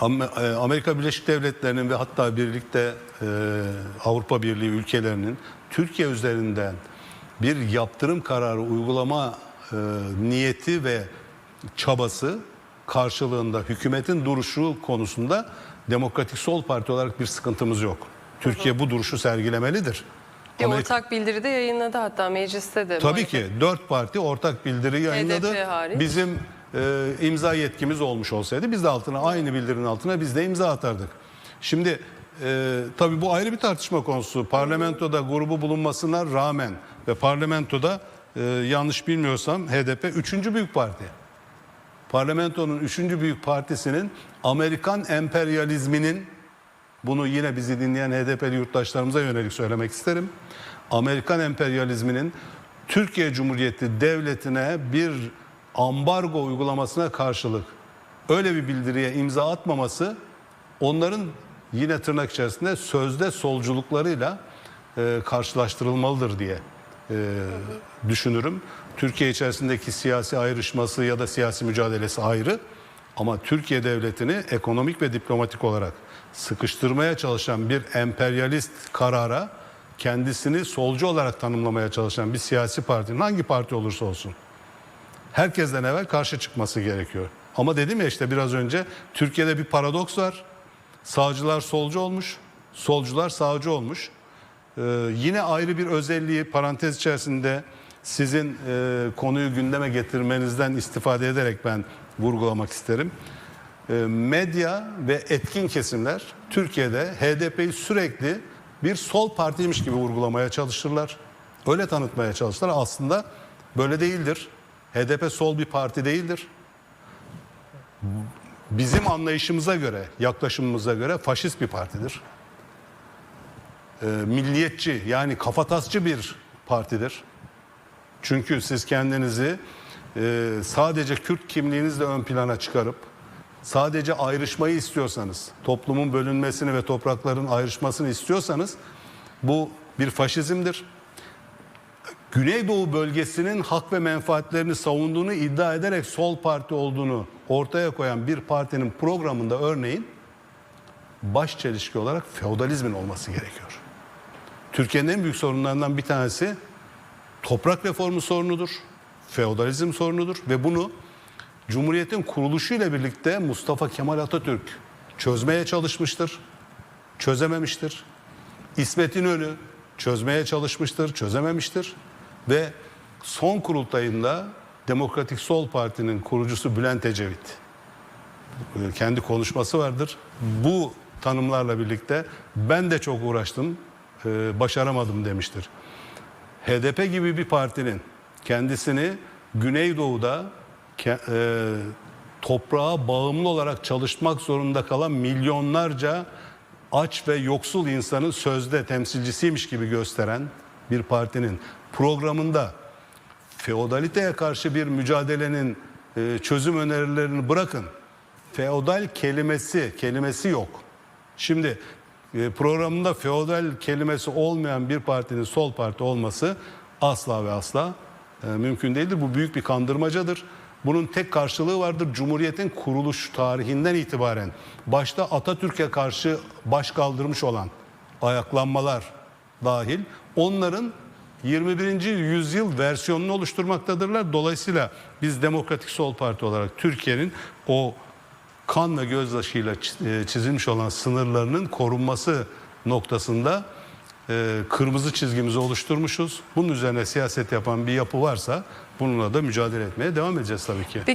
Am- e, Amerika Birleşik Devletleri'nin ve hatta birlikte e, Avrupa Birliği ülkelerinin Türkiye üzerinden bir yaptırım kararı uygulama e, niyeti ve çabası karşılığında hükümetin duruşu konusunda Demokratik Sol Parti olarak bir sıkıntımız yok. Türkiye bu duruşu sergilemelidir. Bir Amerika- ortak bildiri de yayınladı hatta mecliste de. Tabii ki dört parti ortak bildiri yayınladı. Bizim e, imza yetkimiz olmuş olsaydı biz de altına aynı bildirinin altına biz de imza atardık. Şimdi e, tabii bu ayrı bir tartışma konusu. Parlamentoda grubu bulunmasına rağmen ve parlamentoda e, yanlış bilmiyorsam HDP üçüncü büyük parti. Parlamentonun üçüncü büyük partisinin Amerikan emperyalizminin bunu yine bizi dinleyen HDP'li yurttaşlarımıza yönelik söylemek isterim. Amerikan emperyalizminin Türkiye Cumhuriyeti Devleti'ne bir ambargo uygulamasına karşılık öyle bir bildiriye imza atmaması onların yine tırnak içerisinde sözde solculuklarıyla e, karşılaştırılmalıdır diye e, düşünürüm. Türkiye içerisindeki siyasi ayrışması ya da siyasi mücadelesi ayrı ama Türkiye devletini ekonomik ve diplomatik olarak sıkıştırmaya çalışan bir emperyalist karara kendisini solcu olarak tanımlamaya çalışan bir siyasi partinin hangi parti olursa olsun herkesten evvel karşı çıkması gerekiyor. Ama dedim ya işte biraz önce Türkiye'de bir paradoks var. Sağcılar solcu olmuş, solcular sağcı olmuş. Ee, yine ayrı bir özelliği parantez içerisinde sizin e, konuyu gündeme getirmenizden istifade ederek ben vurgulamak isterim. Ee, medya ve etkin kesimler Türkiye'de HDP'yi sürekli bir sol partiymiş gibi vurgulamaya çalışırlar. Öyle tanıtmaya çalışırlar. Aslında böyle değildir. HDP sol bir parti değildir. Bizim anlayışımıza göre, yaklaşımımıza göre faşist bir partidir. Ee, milliyetçi yani kafatasçı bir partidir. Çünkü siz kendinizi e, sadece Kürt kimliğinizle ön plana çıkarıp sadece ayrışmayı istiyorsanız, toplumun bölünmesini ve toprakların ayrışmasını istiyorsanız bu bir faşizmdir. Güneydoğu bölgesinin hak ve menfaatlerini savunduğunu iddia ederek sol parti olduğunu ortaya koyan bir partinin programında örneğin baş çelişki olarak feodalizmin olması gerekiyor. Türkiye'nin en büyük sorunlarından bir tanesi toprak reformu sorunudur, feodalizm sorunudur ve bunu Cumhuriyet'in kuruluşuyla birlikte Mustafa Kemal Atatürk çözmeye çalışmıştır, çözememiştir. İsmet İnönü çözmeye çalışmıştır, çözememiştir ve son kurultayında Demokratik Sol Parti'nin kurucusu Bülent Ecevit e, kendi konuşması vardır. Bu tanımlarla birlikte ben de çok uğraştım, e, başaramadım demiştir. HDP gibi bir partinin kendisini Güneydoğu'da e, toprağa bağımlı olarak çalışmak zorunda kalan milyonlarca aç ve yoksul insanın sözde temsilcisiymiş gibi gösteren bir partinin programında feodaliteye karşı bir mücadelenin e, çözüm önerilerini bırakın. Feodal kelimesi kelimesi yok. Şimdi e, programında feodal kelimesi olmayan bir partinin sol parti olması asla ve asla e, mümkün değildir. Bu büyük bir kandırmacadır. Bunun tek karşılığı vardır. Cumhuriyetin kuruluş tarihinden itibaren başta Atatürk'e karşı baş kaldırmış olan ayaklanmalar dahil onların 21. yüzyıl versiyonunu oluşturmaktadırlar. Dolayısıyla biz Demokratik Sol Parti olarak Türkiye'nin o kan ve gözyaşıyla çi- e, çizilmiş olan sınırlarının korunması noktasında e, kırmızı çizgimizi oluşturmuşuz. Bunun üzerine siyaset yapan bir yapı varsa bununla da mücadele etmeye devam edeceğiz tabii ki.